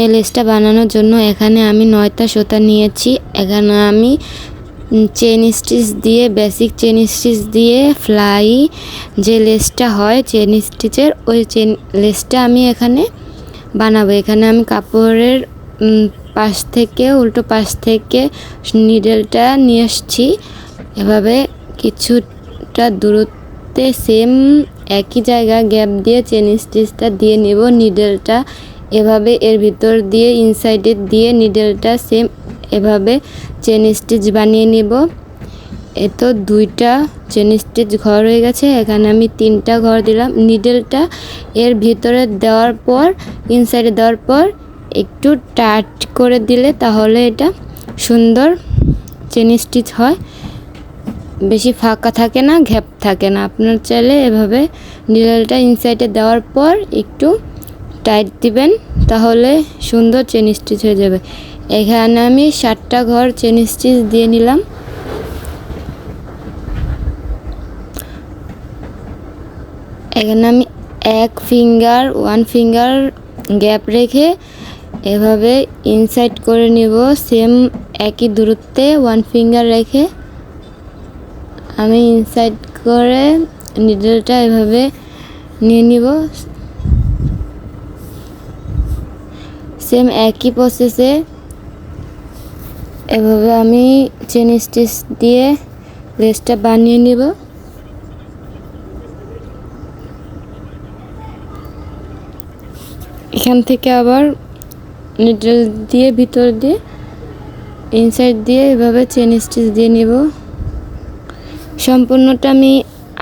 এই লেসটা বানানোর জন্য এখানে আমি নয়টা সুতা নিয়েছি। এখানে আমি চেন স্টিচ দিয়ে, বেসিক চেন স্টিচ দিয়ে ফ্লাই যে লেসটা হয় চেন স্টিচের, ওই চেন লেসটা আমি এখানে বানাবো। এখানে আমি কাপড়ের পাশ থেকে, উল্টো পাশ থেকে নিডেলটা নিয়ে এসছি। এভাবে কিছুটা দূরত্বে, সেম একই জায়গা গ্যাপ দিয়ে চেন স্টিচটা দিয়ে নেব, নিডেলটা এভাবে এর ভিতর দিয়ে ইনসাইডে দিয়ে নিডেলটা সেম এভাবে চেন স্টিচ বানিয়ে নেব। এ তো দুইটা চেন স্টিচ ঘর হয়ে গেছে, এখানে আমি তিনটা ঘর দিলাম। নিডেলটা এর ভিতরে দেওয়ার পর ইনসাইডে দেওয়ার পর একটু টাইট করে দিলে তাহলে এটা সুন্দর চেন স্টিচ হয়। বেশি ফাঁকা থাকে না, ঘ্যাপ থাকে না। আপনার চাইলে এভাবে নিডেলটা ইনসাইডে দেওয়ার পর একটু টাইট দিবেন, তাহলে সুন্দর চেন স্টিচ হয়ে যাবে। এখানে আমি সাতটা ঘর চেন স্টিচ দিয়ে নিলাম। এখানে আমি এক ফিঙ্গার, ওয়ান ফিঙ্গার গ্যাপ রেখে এভাবে ইনসাইড করে নিব। সেম একই দূরত্বে ওয়ান ফিঙ্গার রেখে আমি ইনসাইড করে নিডলটা এভাবে নিয়ে নিব। সেম একই প্রসেসে এভাবে আমি চেন স্টিচ দিয়ে লেসটা বানিয়ে নিব। এখান থেকে আবার নিডল দিয়ে ভিতর দিয়ে ইনসাইড দিয়ে এভাবে চেন স্টিচ দিয়ে নিব। সম্পূর্ণটা আমি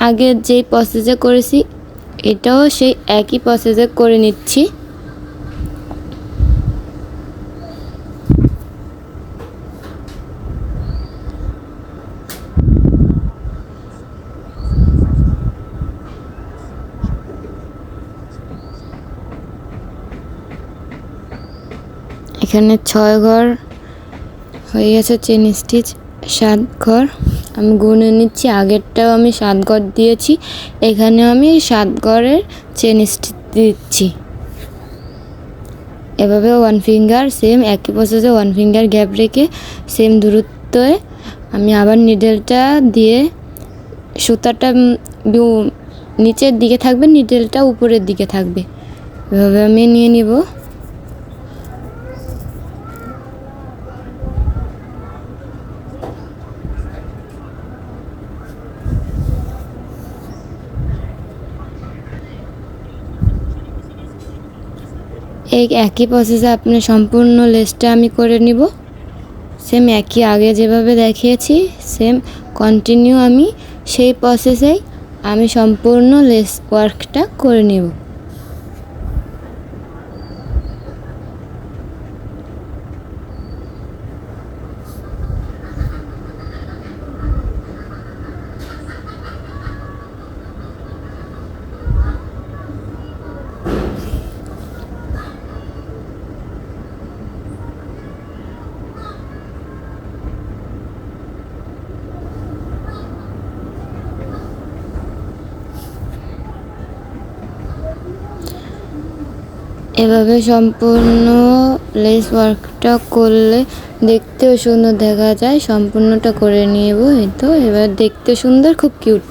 আগে যেই প্রসেসে করেছি, এটাও সেই একই প্রসেসে করে নিচ্ছি। এখানে ছয় ঘর হয়ে গেছে চেন স্টিচ সাত ঘর। আমি গুনে নিচ্ছি, আগেরটাও আমি সাত ঘর দিয়েছি, এখানেও আমি সাত ঘরের চেন স্টিচ দিচ্ছি। এভাবে ওয়ান ফিঙ্গার সেম একই প্রসেসে ওয়ান ফিঙ্গার গ্যাপ রেখে সেম দূরত্বে আমি আবার নিডেলটা দিয়ে সুতাটা নিচের দিকে থাকবে নিডেলটা উপরের দিকে থাকবে। এভাবে আমি নিয়ে নিব। এই একই প্রসেসে আপনি সম্পূর্ণ লেসটা আমি করে নিব। সেম একই আগে যেভাবে দেখিয়েছি সেম কন্টিনিউ আমি সেই প্রসেসেই আমি সম্পূর্ণ লেস ওয়ার্কটা করে নিব। এভাবে সম্পূর্ণ লেস ওয়ার্কটা করলে দেখতেও সুন্দর দেখা যায়। সম্পূর্ণটা করে নিব এই তো, এবার দেখতে সুন্দর, খুব কিউট